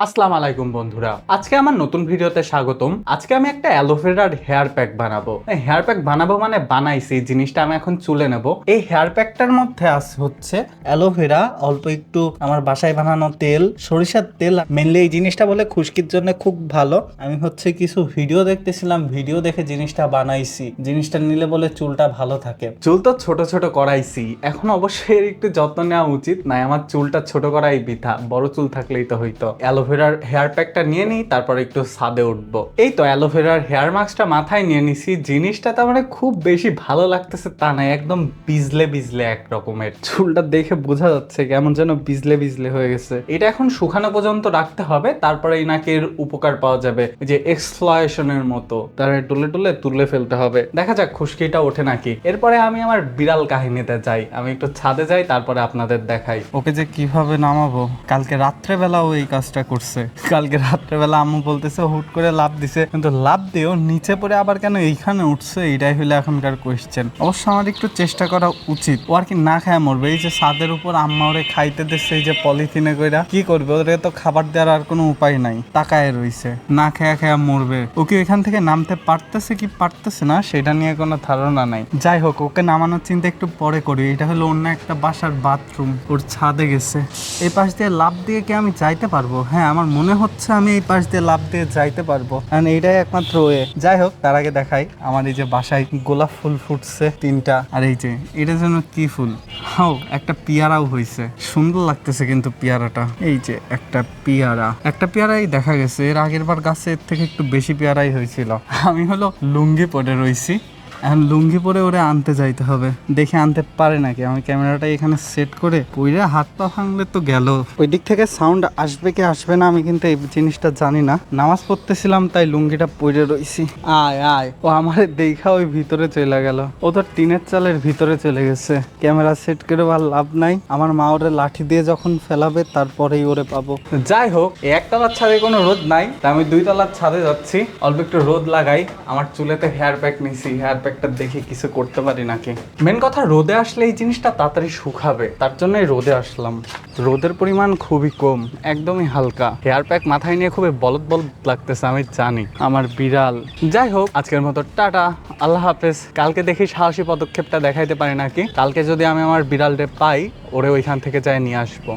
আসসালামু আলাইকুম বন্ধুরা। আজকে আমার নতুন ভিডিওতে স্বাগতম। আজকে আমি একটা অ্যালোভেরার হেয়ার প্যাক বানাবো। হেয়ার প্যাক বানাবো মানে বানাইছি, জিনিসটা আমি এখন চুলে নেব। এই হেয়ার প্যাকটার মধ্যে আছে হচ্ছে অ্যালোভেরা, অল্প একটু আমার বাসায় বানানো তেল, সরিষার তেল। মেনলি এই জিনিসটা বলে খুশকির জন্য খুব ভালো। আমি হচ্ছে কিছু ভিডিও দেখতেছিলাম, ভিডিও দেখে জিনিসটা বানাইছি। জিনিসটা নিলে বলে চুলটা ভালো থাকে। চুল তো ছোট ছোট করাইছি, এখন অবশ্যই একটু যত্ন নেওয়া উচিত। নাই, আমার চুলটা ছোট করাই বৃথা, বড় চুল থাকলেই তো হইতো। অ্যালোভেরার হেয়ার প্যাকটা নিয়ে নিই, তারপর একটু ছাদে উঠবো। এই তো অ্যালোভেরার হেয়ার মাস্কটা মাথায় নিয়ে নিছি, জিনিসটা তো মানে খুব বেশি ভালো লাগতেছে তা নাই একদম বিজলে বিজলে এক রকমের চুলটা দেখে বোঝা যাচ্ছে কেমন যেন বিজলে বিজলে হয়ে গেছে। এটা এখন শুকানো পর্যন্ত রাখতে হবে, তারপরে এই নাকের উপকার পাওয়া যাবে যে এক্সপ্লয়েশনের মতো। তার ডুলে ডুলে তুলে ফেলতে হবে। দেখা যাক খুশকিটা ওঠে নাকি। এরপরে আমি আমার বিড়াল কাহিনীতে যাই, আমি একটু ছাদে যাই, তারপরে আপনাদের দেখাই। ওকে যে কীভাবে নামাবো? কালকে রাত্রেবেলাও এই কাজটা করছে। কালকে রাত্রেবেলা আম্মু বলতেছে, হুট করে লাভ দিছে। কিন্তু লাভ দিয়েও নিচে পড়ে আবার কেন এইখানে উঠছে? এটাই হলো এখনকার কোয়েশ্চেন অবশ্য আমার একটু চেষ্টা করা উচিত। ও আর কি না খায় মরবে। এই যে ছাদের উপর আম্মা ওরে খাইতে দিচ্ছে এই যে পলিথিনে কইরা, কি করবে? ওরে তো খাবার দেওয়ার আর কোনো উপায় নাই। তাকায় রইছে। না খেয়া খেয়া মরবে। ওকে এখান থেকে নামতে পারতেছে কি পারতেছে না, সেটা নিয়ে কোনো ধারণা নাই। যাই হোক, ওকে নামানোর চিন্তা একটু পরে করি। এটা হলো অন্য একটা বাসার বাথরুম ওর ছাদে গেছে। এই পাশ দিয়ে লাভ দিয়ে কি আমি যাইতে পারব? হ্যাঁ আমার মনে হচ্ছে আমি এই পাশ দিয়ে লাভ দিয়ে যাইতে পারব। কারণ এইটাই একমাত্র ওয়ে। যাই হোক, তার আগে দেখাই, আমার এই যে বাসায় গোলাপ ফুল ফুটছে তিনটা। আর এই যে, এটা যেন কি ফুল? হাও, একটা পিয়ারাও হয়েছে সুন্দর লাগতেছে কিন্তু পিয়ারাটা। এই যে, একটা পিয়ারা। একটা পিয়ারাই দেখা গেছে। এর আগের বার গাছে এর থেকে একটু বেশি পেয়ারাই হয়েছিল। আমি হলো লুঙ্গি পরে রইছি। এখন লুঙ্গি পরে ওরে আনতে যাইতে হবে। দেখে আনতে পারে নাকি? আমি ক্যামেরাটা এখানে সেট করে পইরে হাত পা ভাঙলে তো গেল। ওই দিক থেকে সাউন্ড আসবে কি আসবে না আমি কিন্তু এই জিনিসটা জানি না। নামাজ পড়তেছিলাম, তাই লুঙ্গিটা পরে রইছি। আয় আয়। ও আমার দেখা ওই ভিতরে চলে গেল। ও তো টিনের চালের ভিতরে চলে গেছে। ক্যামেরা সেট করে আর লাভ নাই। আমার মা ওরে লাঠি দিয়ে যখন ফেলাবে, তারপরেই ওরে পাবো। যাই হোক একতলার ছাদে কোনো রোদ নাই। তাই আমি দুই তলার ছাদে যাচ্ছি। অল্প একটু রোদ লাগাই। আমার চুলেতে হেয়ার প্যাক নিছি হেয়ার প্যাকটা দেখে কিছু করতে পারি নাকি? মেন কথা, রোদে আসলে এই জিনিসটা তাড়াতাড়ি শুকাবে। তার জন্যই রোদে আসলাম। রোদের পরিমাণ খুবই কম, একদমই হালকা। হেয়ার প্যাক মাথায় নিয়ে খুবই বলদ বলদ লাগতেছে, আমি জানি। আমার বিড়াল। যাই হোক, আজকের মতো টাটা। আল্লাহ হাফেজ। কালকে দেখি সাহসী পদক্ষেপটা দেখাইতে পারি নাকি? কালকে যদি আমি আমার বিড়ালটা পাই, ওরে ওইখান থেকে যাই নিয়ে আসব।